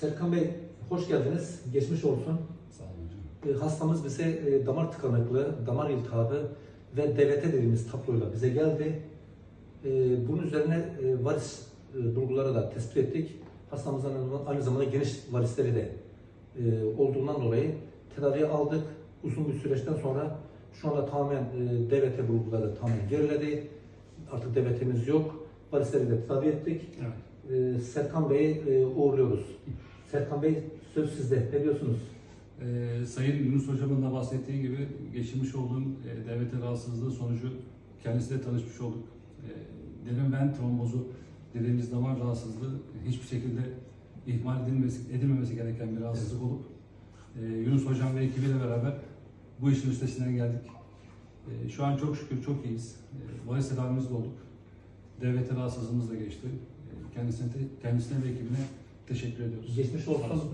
Serkan Bey hoş geldiniz. Geçmiş olsun. Sağ olun. E, Hastamız bize e, damar tıkanıklığı, damar iltihabı ve DVT dediğimiz tabloyla bize geldi. E, Bunun üzerine e, varis e, bulguları da tespit ettik. Hastamızın aynı- aynı zamanda geniş varisleri de e, olduğundan dolayı tedaviye aldık. Uzun bir süreçten sonra şu anda tamamen e, DVT bulguları tamamen geriledi. Artık DVT'miz yok. Varisleri de tedavi ettik. Evet. E, Serkan Bey'i e, uğurluyoruz. Serkan Bey söz sizde. Ne diyorsunuz? Ee, Sayın Yunus Hocam'ın da bahsettiği gibi geçirmiş olduğum e, DVT rahatsızlığı sonucu kendisiyle tanışmış olduk. E, derin ven trombozu dediğimiz damar rahatsızlığı hiçbir şekilde ihmal edilmesi, edilmemesi gereken bir rahatsızlık olup e, Yunus Hocam ve ekibiyle beraber bu işin üstesinden geldik. E, şu an çok şükür çok iyiyiz. E, varis tedavimiz de olduk. DVT rahatsızlığımız da geçti. Kendisine, kendisine ve ekibine teşekkür ediyoruz. Geçmiş olsun.